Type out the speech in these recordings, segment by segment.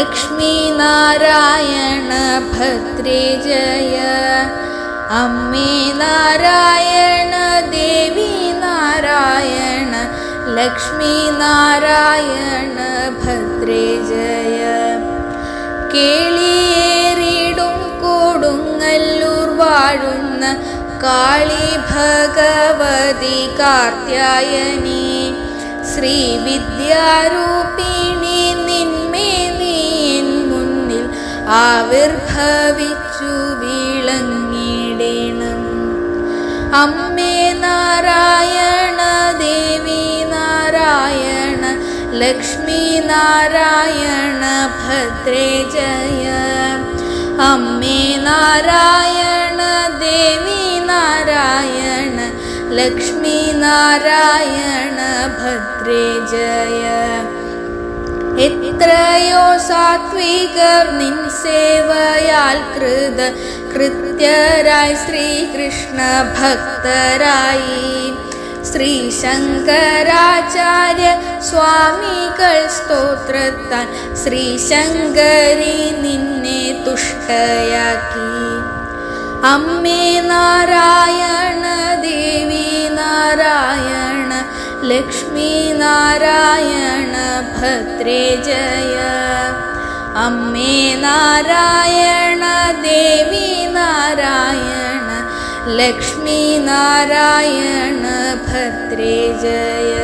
ലക്ഷ്മി നാരായണ ഭദ്രേ ജയ അമ്മേ നാരായണ ദേവി നാരായണ ലക്ഷ്മി നാരായണ ഭദ്രേ ജയ കേളിയേറിടും കൊടുങ്ങല്ലൂർ വാഴുന്ന കാളി ഭഗവതി കാർത്യായനി ശ്രീ ആവിർഭവിച്ചു വിളങ്ങിടണം അമ്മേ നാരായണ ദേവി നാരായണ ലക്ഷ്മി നാരായണ ഭദ്രേ ജയ അമ്മേ നാരായണ ദേവി നാരായണ ലക്ഷ്മി നാരായണ ഭദ്രേ ജയ എത്രയോ സാത്വികർ നിൻ സേവയാൽ കൃത കൃത്യരായി ശ്രീകൃഷ്ണ ഭക്തരായി. ശ്രീ ശങ്കരാചാര്യ സ്വാമികൾ സ്തോത്രത്താൻ ശ്രീ ശങ്കരി നിന്നെ തുഷ്ടയാക്കി. അമ്മേ നാരായണ ദേവി നാരായണ ലക്ഷ്മി നാരായണ ഭദ്രേ ജയ അമ്മേ നാരായണ ദേവി നാരായണ ലക്ഷ്മി നാരായണ ഭദ്രേ ജയ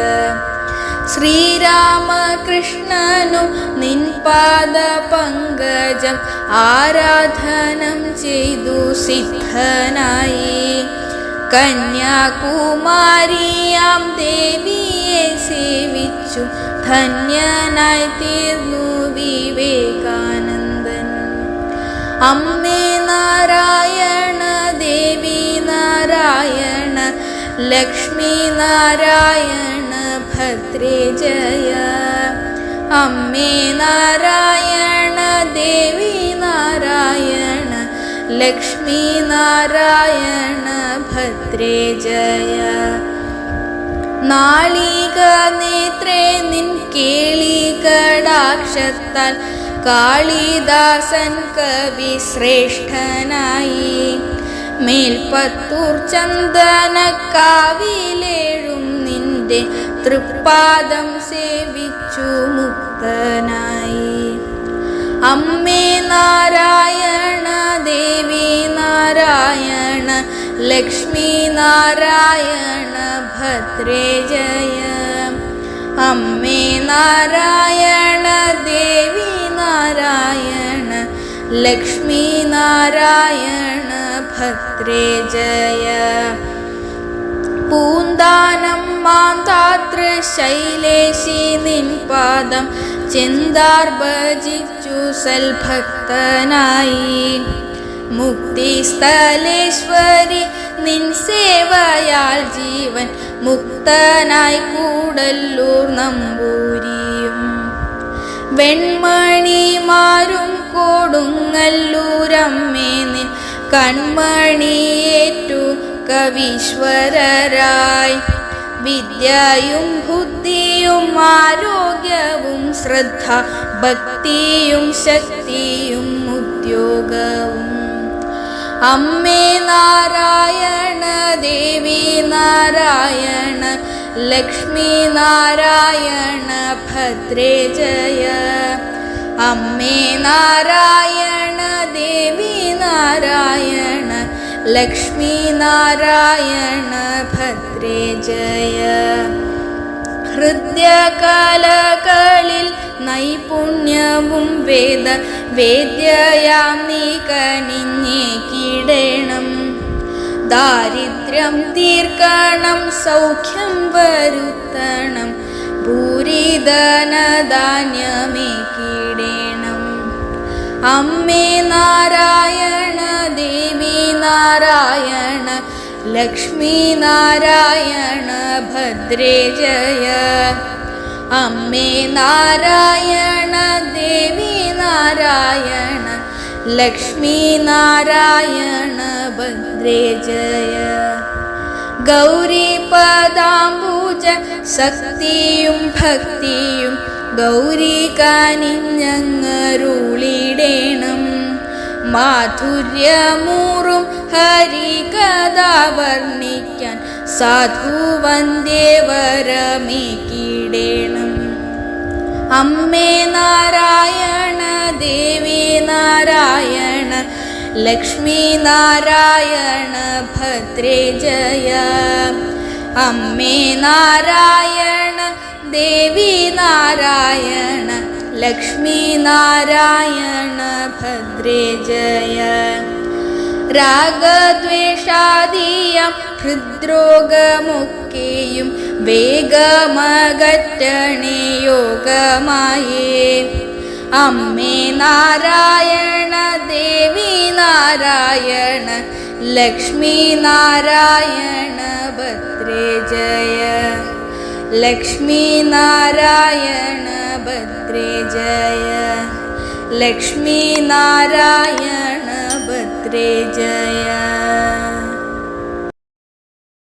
ശ്രീരാമകൃഷ്ണനും നിൻ പാദ പങ്കജം ആരാധനം ചെയ്തു സിദ്ധനായി കന്യാകുമാരിയാം ദേവിയെ സേവിച്ചു. ധന്യനായി തീർന്നു വിവേകാനന്ദൻ. അമ്മേ നാരായണ ദേവി നാരായണ ലക്ഷ്മി നാരായണ ഭദ്രേ ജയ. അമ്മേ നാരായണ ദേവി നാരായണ ലക്ഷ്മി നാരായണ ഭദ്രേ ജയ. നാളിക നേത്രേ നിൻ കേളി കടാക്ഷത്താൽ കാളിദാസൻ കവി ശ്രേഷ്ഠനായി. മേൽപ്പത്തൂർ ചന്ദന കാവിലേഴും നിന്റെ തൃപ്പാദം സേവിച്ചു മുക്തനായി. അമ്മേ നാരായണ ദേവി നാരായണ ലക്ഷ്മി നാരായണ ഭദ്രേ ജയ. അമ്മേ നാരായണ ദേവി നാരായണ ലക്ഷ്മി നാരായണ ഭദ്രേ ജയ. പൂന്താനം ശൈലേശി നിൻ പാദം സൽ ഭക്തനായി സൽഭക്തനായി. മുക്തിസ്ഥലേശ്വരി നിൻ സേവയാൽ ജീവൻ മുക്തനായി കൂടല്ലൂർ നമ്പൂരിയും. വെൺമണിമാരും കൊടുങ്ങല്ലൂരമ്മേ നിൻ കൺമണിയേറ്റു കവീശ്വരരായി. വിദ്യയും ബുദ്ധിയും ആരോഗ്യവും ശ്രദ്ധ ഭക്തിയും ശക്തിയും ഉദ്യോഗവും. അമ്മേ നാരായണ ദേവി നാരായണ ലക്ഷ്മി നാരായണ ഭദ്രേ ജയ. അമ്മേ നാരായണ ദേവി നാരായണ നാരായണ ഭദ്രേ ജയ. ഹൃദയകലകളിൽ നൈപുണ്യവും വേദ വേദ്യയാം നീ കനിഞ്ഞേ കിടണം. ദാരിദ്ര്യം തീർക്കണം സൗഖ്യം വരുത്തണം ഭൂരിധനധാന്യമേ കിടണം. അമ്മേ നാരായണ ദേവി നാരായണ ലക്ഷ്മി നാരായണ ഭദ്രേ ജയ. അമ്മേ നാരായണ ദേവി നാരായണ ലക്ഷ്മി നാരായണ ഭദ്രേ ജയ. ഗൗരി പദാംബുജ ശക്തിയും ഭക്തിയും ഗൗരി കാനിഞ്ഞങ്ങരുളിടേണം മാധുര്യമൂറും ഹരികഥ വർണിക്കാൻ സാധുവന്ദേവരമേക്കിടേണം അമ്മേ നാരായണ ദേവി നാരായണ ലക്ഷ്മി നാരായണ ഭദ്രേ ജയ. അമ്മേ നാരായണ ദേവി നാരായണ നാരായണ ഭദ്രേ ജയ രാഗദ്വേഷാദീയം ഹൃദ്രോഗമൊക്കെയും വേഗമകറ്റണേ യോഗമായേ അമ്മേ നാരായണ ദേവി നാരായണ ലക്ഷ്മി നാരായണ ഭദ്രേ ജയ। ലക്ഷ്മി നാരായണ भद्रे जय। लक्ष्मीनारायण भद्रे जय।